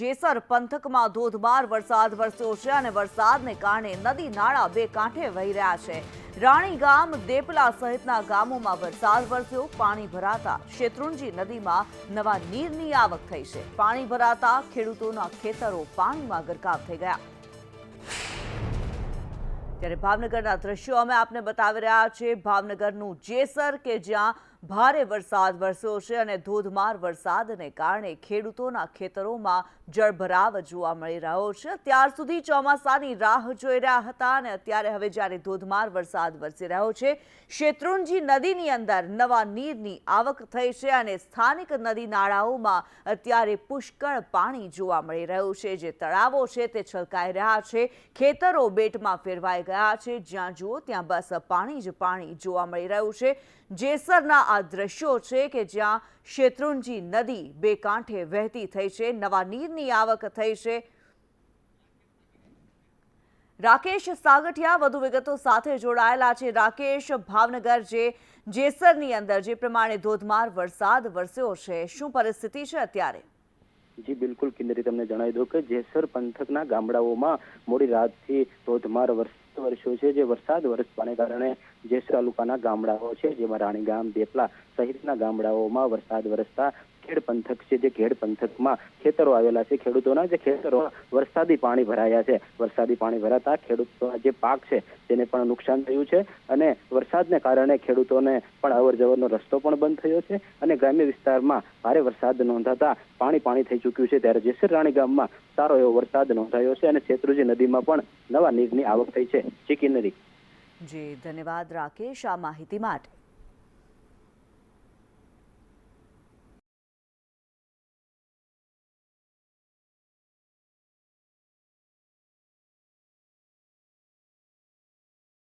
જેસર પંથકમાં ધોધમાર વરસાદ વરસ્યો છે અને વરસાદને કારણે નદી, નાળા બે કાંઠે વહી રહ્યા છે. રાણી ગામ, દેપલા સહિતના ગામોમાં વરસાદ વરસ્યો, પાણી ભરાતા શેત્રુંજી નદીમાં નવા નીરની આવક થઈ છે. પાણી ભરાતા ખેડૂતોના ખેતરો પાણીમાં ગરકાવ થઈ ગયા. ત્યારે ભાવનગરના દ્રશ્યો અમે આપને બતાવી રહ્યા છીએ. ભાવનગરનું જેસર કે જ્યાં ભારે વરસાદ વરસ્યો છે અને ધોધમાર વરસાદને કારણે ખેડૂતોના ખેતરોમાં જળભરાવ જોવા મળી રહ્યો છે. ત્યાર સુધી ચોમાસાની રાહ જોઈ રહ્યા હતા અને અત્યારે હવે જ્યારે ધોધમાર વરસાદ વરસી રહ્યો છે, શેત્રુંજી નદીની અંદર નવા નીરની આવક થઈ છે અને સ્થાનિક નદી નાળાઓમાં અત્યારે પુષ્કળ પાણી જોવા મળી રહ્યું છે. જે તળાવો છે તે છલકાઈ રહ્યા છે, ખેતરો બેટમાં ફેરવાઈ ગયા છે. જ્યાં જુઓ ત્યાં બસ પાણી જ પાણી જોવા મળી રહ્યું છે. જેસરના આ દ્રશ્યો છે કે જ્યાં શેત્રુંજી નદી બે કાંઠે વહેતી થઈ છે, નવા નીરની આવક થઈ છે. રાકેશ સાગઠિયા વધુ વિગતો સાથે જોડાયેલા છે. રાકેશ, ભાવનગર જે જેસરની અંદર જે પ્રમાણે ધોધમાર વરસાદ વરસ્યો છે, શું પરિસ્થિતિ છે અત્યારે? જી, બિલકુલ કિન્દરી તમને જણાવી દઉં કે જેસર પંથકના ગામડાઓમાં મોડી રાતથી ધોધમાર વરસાદ વરસ્યો છે જે વરસાદ વરસવાને કારણે જેસ તાલુકાના ગામડાઓ છે, જેમાં રાણીગામ, દેપલા સહિતના ગામડાઓમાં વરસાદ વરસતા ખેડ પંથક છે, જે ખેડ પંથકમાં ખેતરો આવેલા છે. ખેડૂતોના જે ખેતરોમાં વરસાદી પાણી ભરાયા છે. વરસાદી પાણી ભરાતા ખેડૂતોના જે પાક છે, તેને પણ નુકસાન થયું છે અને વરસાદને કારણે ખેડૂતોને પણ અવર જવરનો રસ્તો પણ બંધ થયો છે અને ગ્રામ્ય વિસ્તારમાં ભારે વરસાદ નોંધાતા પાણી પાણી થઈ ચૂક્યું છે. ત્યારે જેસર રાણી ગામમાં સારો એવો વરસાદ નોંધાયો છે અને શેત્રુજી નદીમાં પણ નવા નીરની આવક થઈ છે. ચીકી નદી. જી, ધન્યવાદ, રાકેશ. આ માહિતી માટે